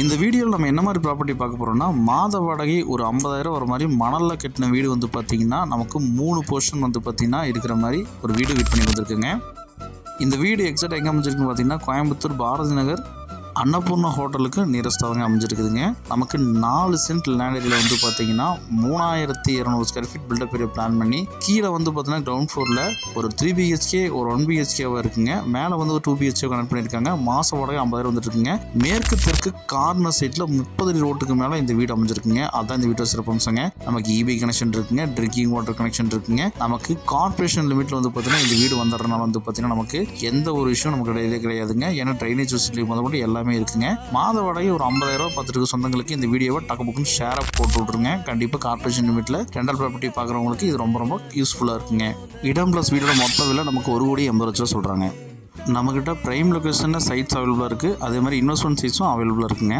இந்த வீடியோவில் நம்ம என்ன மாதிரி ப்ராப்பர்ட்டி பார்க்க போகிறோம்னா மாத வாடகை ஒரு ஐம்பதாயிரம் வர மாதிரி மணலில் கட்டின வீடு வந்து பார்த்திங்கன்னா நமக்கு மூணு போர்ஷன் வந்து பார்த்திங்கன்னா இருக்கிற மாதிரி ஒரு வீடு விற்பனை வந்திருக்குங்க. இந்த வீடு எக்ஸாக்ட் எங்கே அமைஞ்சிருக்குன்னு பார்த்தீங்கன்னா கோயம்புத்தூர் பாரதி நகர் அன்னபூர்ணா ஹோட்டலுக்கு நியரஸ்டாக அமைஞ்சிருக்குதுங்க. நமக்கு நாலு சென்ட் லேண்ட் ஏரியில் வந்து பார்த்தீங்கன்னா மூணாயிரத்தி இரநூறு square feet buildup area plan பண்ணி கீழே வந்து பார்த்தீங்கன்னா கிரவுண்ட் ஃப்ளோரில் ஒரு த்ரீ பிஹெச்கே ஒரு ஒன் பிஹெச்கேவாக இருக்குங்க. மேலே வந்து ஒரு டூ பிஹெச்கே கனெக்ட் பண்ணியிருக்காங்க. மாச வாடகை ஐம்பதாயிரம் வந்துட்டு இருக்குங்க மேற்கு தெற்கு கார்னர் சைட்டில் முப்பது அடி ரோட்டுக்கு மேலே இந்த வீடு அமைஞ்சிருக்குங்க. அதான் இந்த வீட்டோட சிறப்பம்சங்க நமக்கு இபி கனெக்ஷன் இருக்குங்க ட்ரிங்கிங் வாட்டர் கனெக்ஷன் இருக்குங்க. நமக்கு கார்பரேஷன் லிமிட்ல வந்து பார்த்தீங்கன்னா இந்த வீடு வந்துடுறதுனால வந்து பார்த்தீங்கன்னா நமக்கு எந்த ஒரு இஷ்யூ நமக்கு கிடையவே கிடையாதுங்க. ஏன்னா ட்ரைனேஜ் ஃபெசிலிட்டி முதல்ல எல்லாமே இருக்குங்க. மாத வாடகை ஒரு ஐம்பதாயிரம் ரூபாய் பார்த்துட்டு சொந்தங்களுக்கு இந்த வீடியோவை டக்கு புக்குன்னு ஷேர் போட்டு விட்ருங்க கண்டிப்பாக கார்பரேஷன் லிமிட்டில் ரெண்டல் ப்ராப்பர்ட்டி பார்க்குறவங்களுக்கு இது ரொம்ப ரொம்ப யூஸ்ஃபுல்லாக இருக்குங்க. இடம் ப்ளஸ் வீடோட மொத்த விலை நமக்கு ஒரு கோடி எண்பது லட்சம் சொல்கிறாங்க நம்மக்கிட்ட ப்ரைம் லொக்கேஷனில் சைட்ஸ் அவைலபிளாக இருக்குது அதே மாதிரி இன்வெஸ்ட்மெண்ட் சைட்ஸும் அவைலபிளாக இருக்குங்க.